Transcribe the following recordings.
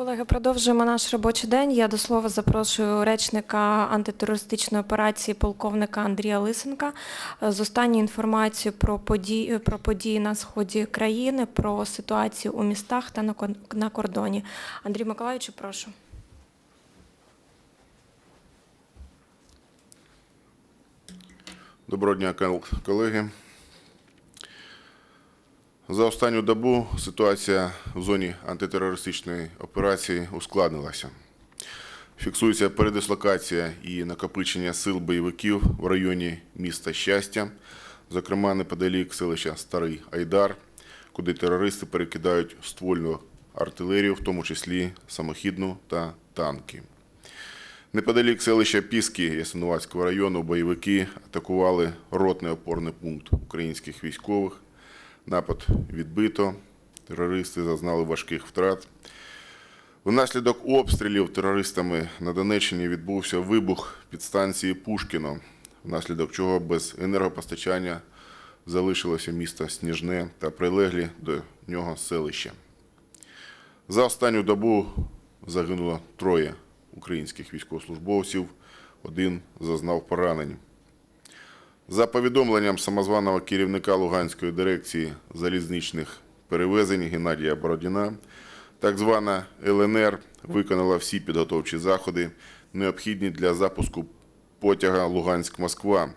Колеги, продовжуємо наш робочий день. Я до слова запрошую речника антитерористичної операції полковника Андрія Лисенка з останньою інформацією про події, про події на сході країни, про ситуацію у містах та на на кордоні. Андрій Миколаївичу, прошу. Доброго дня, колеги. За останню добу ситуація в зоні антитерористичної операції ускладнилася. Фіксується передислокація і накопичення сил бойовиків в районі міста Щастя, зокрема неподалік селища Старий Айдар, куди терористи перекидають ствольну артилерію, в тому числі самохідну та танки. Неподалік селища Піски Ясинуватського району бойовики атакували ротний опорний пункт українських військових. Напад відбито, терористи зазнали важких втрат. Внаслідок обстрілів терористами на Донеччині відбувся вибух підстанції Пушкіно, внаслідок чого без енергопостачання залишилося місто Сніжне та прилеглі до нього селища. За останню добу загинуло троє українських військовослужбовців, один зазнав поранень. За повідомленням самозваного керівника Луганської дирекції залізничних перевезень Геннадія Бородіна, так звана ЛНР виконала всі підготовчі заходи, необхідні для запуску потяга Луганськ-Москва.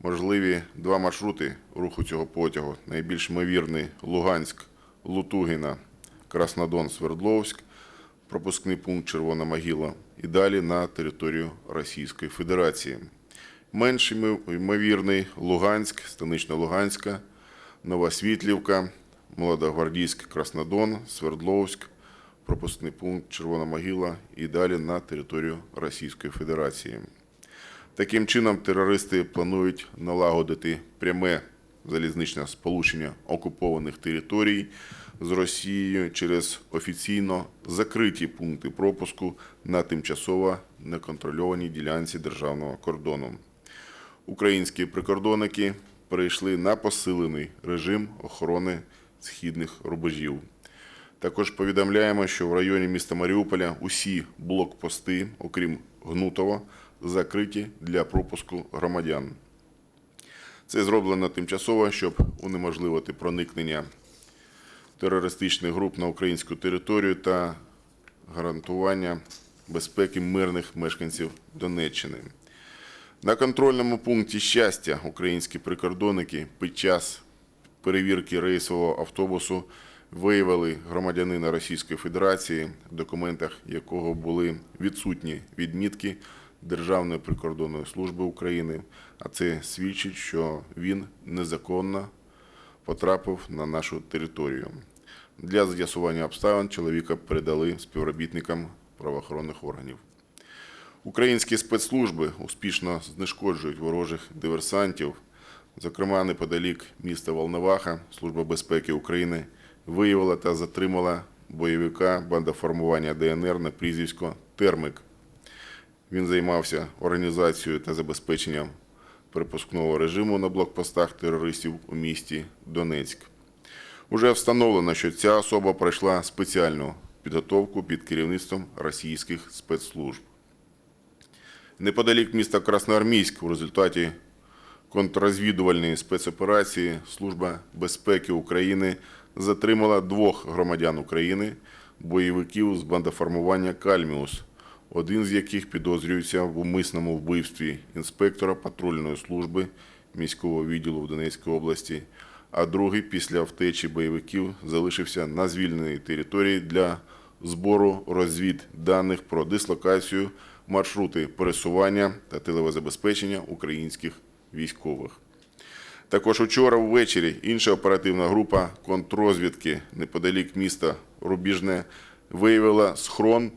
Можливі два маршрути руху цього потягу. Найбільш ймовірний Луганськ-Лутугіна, Краснодон-Свердловськ, пропускний пункт Червона Могила і далі на територію Російської Федерації. Менш ймо- ймовірний Луганськ, Станично-Луганська, Новосвітлівка, Молодогвардійськ, Краснодон, Свердловськ, пропускний пункт Червона Могила і далі на територію Російської Федерації. Таким чином, терористи планують налагодити пряме залізничне сполучення окупованих територій з Росією через офіційно закриті пункти пропуску на тимчасово неконтрольованій ділянці державного кордону. Українські прикордонники перейшли на посилений режим охорони східних рубежів. Також повідомляємо, що в районі міста Маріуполя усі блокпости, окрім Гнутова, закриті для пропуску громадян. Це зроблено тимчасово, щоб унеможливити проникнення терористичних груп на українську територію та гарантування безпеки мирних мешканців Донеччини. На контрольному пункті щастя українські прикордонники під час перевірки рейсового автобусу виявили громадянина Російської Федерації, в документах якого були відсутні відмітки Державної прикордонної служби України, а це свідчить, що він незаконно потрапив на нашу територію. Для з'ясування обставин чоловіка передали співробітникам правоохоронних органів. Українські спецслужби успішно знешкоджують ворожих диверсантів. Зокрема, неподалік міста Волноваха Служба безпеки України виявила та затримала бойовика бандоформування ДНР на прізвисько Термик. Він займався організацією та забезпеченням припускного режиму на блокпостах терористів у місті Донецьк. Уже встановлено, що ця особа пройшла спеціальну підготовку під керівництвом російських спецслужб. Неподалік міста Красноармійськ у результаті контррозвідувальної спецоперації Служба безпеки України затримала двох громадян України, бойовиків з бандоформування Кальміус, один з яких підозрюється в умисному вбивстві інспектора патрульної служби міського відділу в Донецькій області, а другий після втечі бойовиків залишився на звільненій території для збору розвід даних про дислокацію, маршрути пересування та тилове забезпечення українських військових. Також учора ввечері інша оперативна група контррозвідки неподалік міста Рубіжне виявила схрон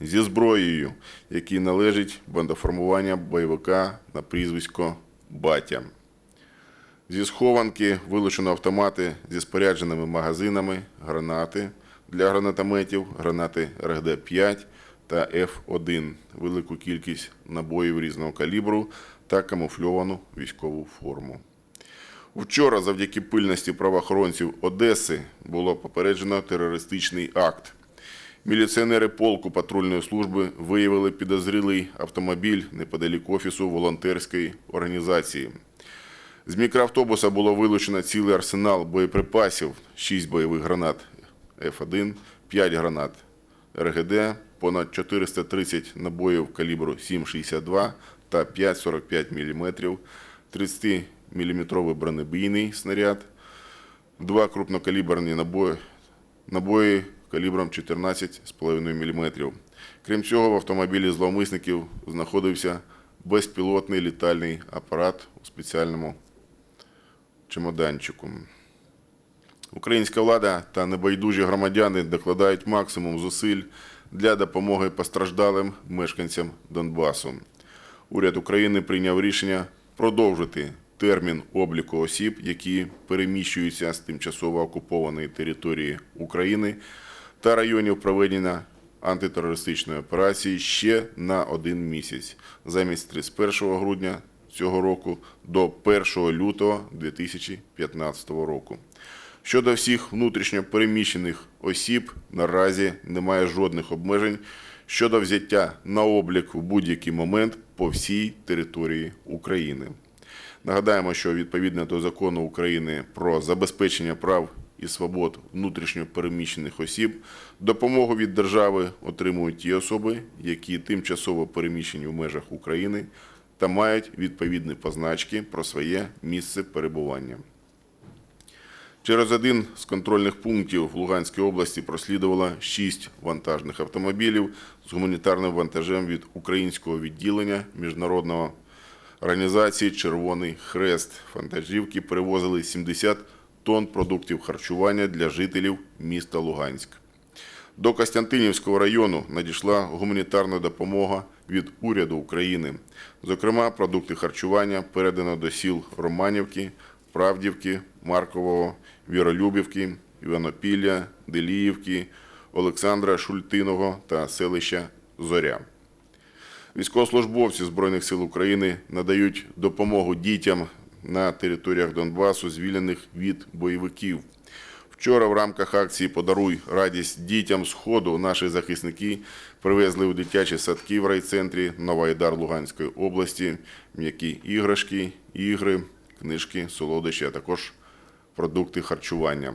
зі зброєю, який належить бандоформування бойовика на прізвисько Батя. Зі схованки вилучено автомати зі спорядженими магазинами, гранати для гранатометів, гранати РГД-5 та Ф1, велику кількість набоїв різного калібру та камуфльовану військову форму. Вчора, завдяки пильності правоохоронців Одеси, було попереджено терористичний акт. Міліціонери полку патрульної служби виявили підозрілий автомобіль неподалік офісу волонтерської організації. З мікроавтобуса було вилучено цілий арсенал боєприпасів, 6 бойових гранат F1, 5 гранат РГД, понад 430 набоїв калібру 7,62 та 5,45 мм, 30-мм бронебійний снаряд, два крупнокаліберні набої, набої калібром 14,5 мм. Крім цього, в автомобілі зловмисників знаходився безпілотний літальний апарат у спеціальному чемоданчику. Українська влада та небайдужі громадяни докладають максимум зусиль для допомоги постраждалим мешканцям Донбасу. Уряд України прийняв рішення продовжити термін обліку осіб, які переміщуються з тимчасово окупованої території України та районів проведення антитерористичної операції ще на один місяць замість 31 грудня цього року до 1 лютого 2015 року. Щодо всіх внутрішньо переміщених осіб, наразі немає жодних обмежень щодо взяття на облік в будь-який момент по всій території України. Нагадаємо, що відповідно до закону України про забезпечення прав і свобод внутрішньо переміщених осіб, допомогу від держави отримують ті особи, які тимчасово переміщені в межах України та мають відповідні позначки про своє місце перебування. Через один з контрольних пунктів в Луганській області прослідувало шість вантажних автомобілів з гуманітарним вантажем від українського відділення міжнародного організації Червоний Хрест. Вантажівки перевозили 70 тонн продуктів харчування для жителів міста Луганськ. До Костянтинівського району надійшла гуманітарна допомога від уряду України. Зокрема, продукти харчування передано до сіл Романівки, Правдівки, Маркового, Віролюбівки, Іванопілля, Деліївки, Олександра Шультиного та селища Зоря. Військовослужбовці Збройних сил України надають допомогу дітям на територіях Донбасу, звільнених від бойовиків. Вчора в рамках акції Подаруй радість дітям Сходу наші захисники привезли у дитячі садки в райцентрі Новоайдар Луганської області м'які іграшки, ігри, книжки, солодощі, а також продукти харчування.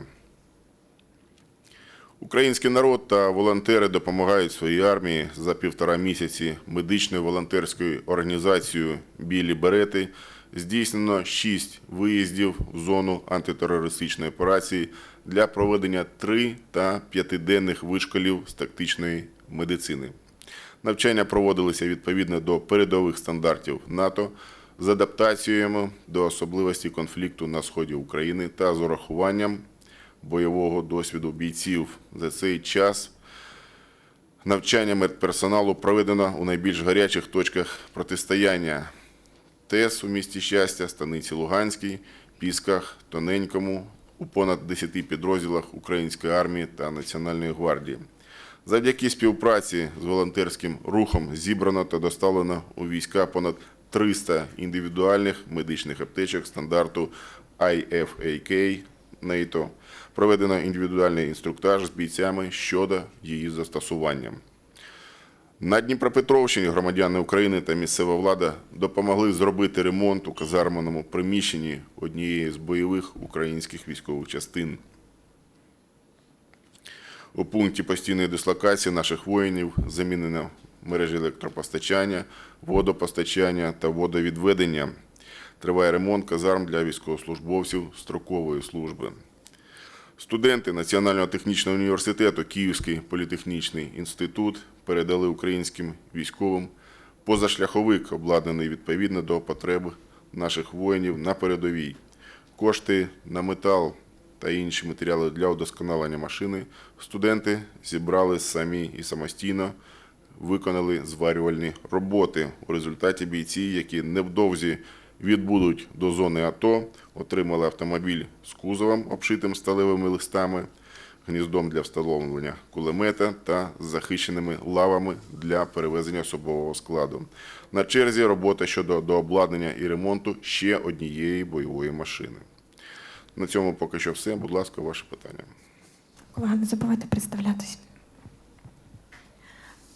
Український народ та волонтери допомагають своїй армії за півтора місяці медичною волонтерською організацією Білі Берети. Здійснено шість виїздів в зону антитерористичної операції для проведення три та п'ятиденних вишколів з тактичної медицини. Навчання проводилися відповідно до передових стандартів НАТО з адаптаціями до особливостей конфлікту на сході України та з урахуванням бойового досвіду бійців. За цей час навчання медперсоналу проведено у найбільш гарячих точках протистояння ТЕС у місті Щастя, Станиці Луганській, Пісках, Тоненькому, у понад 10 підрозділах Української армії та Національної гвардії. Завдяки співпраці з волонтерським рухом зібрано та доставлено у війська понад 300 індивідуальних медичних аптечок стандарту IFAK НАТО. Проведено індивідуальний інструктаж з бійцями щодо її застосування. На Дніпропетровщині громадяни України та місцева влада допомогли зробити ремонт у казарманому приміщенні однієї з бойових українських військових частин. У пункті постійної дислокації наших воїнів замінено мережі електропостачання, водопостачання та водовідведення. Триває ремонт казарм для військовослужбовців строкової служби. Студенти Національного технічного університету Київський політехнічний інститут передали українським військовим позашляховик, обладнаний відповідно до потреб наших воїнів на передовій. Кошти на метал та інші матеріали для удосконалення машини студенти зібрали самі і самостійно виконали зварювальні роботи. У результаті бійці, які невдовзі відбудуть до зони АТО, отримали автомобіль з кузовом, обшитим сталевими листами, гніздом для встановлення кулемета та захищеними лавами для перевезення особового складу. На черзі робота щодо дообладнання і ремонту ще однієї бойової машини. На цьому поки що все. Будь ласка, ваше питання. Колеги, не забувайте представлятись.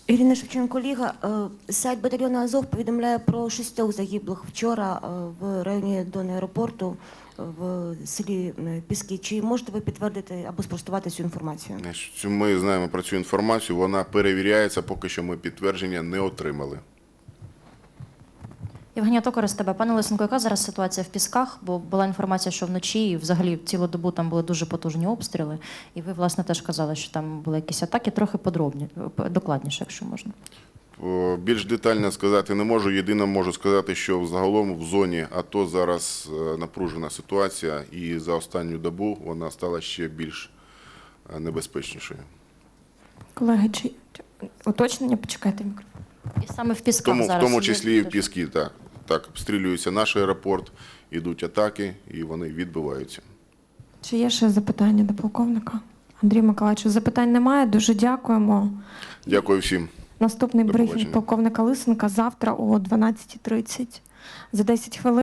Ірина Шевченко Ліга. Е, Сайт батальйону Азов повідомляє про шістьох загиблих вчора е, в районі Дон аеропорту е, в селі Піски. Чи можете ви підтвердити або спростувати цю інформацію? Ми знаємо про цю інформацію, вона перевіряється, поки що ми підтвердження не отримали. Євгенія Токарес, тебе. Пане Лисенко, яка зараз ситуація в Пісках? Бо була інформація, що вночі і взагалі цілу добу там були дуже потужні обстріли. І ви, власне, теж казали, що там були якісь атаки, трохи подробні, докладніше, якщо можна. Більш детально сказати не можу. Єдине можу сказати, що взагалом в зоні АТО зараз е, напружена ситуація, і за останню добу вона стала ще більш е, небезпечнішою. Колеги, чи уточнення? Почекайте мікрофон. І саме в Пісках Тому, в тому числі і в Піски, так. Так, обстрілюється наш аеропорт, йдуть атаки, і вони відбиваються. Чи є ще запитання до полковника? Андрій Миколаївич, запитань немає. Дуже дякуємо. Дякую всім. Наступний брифінг полковника Лисенка завтра о 12.30. За 10 хвилин.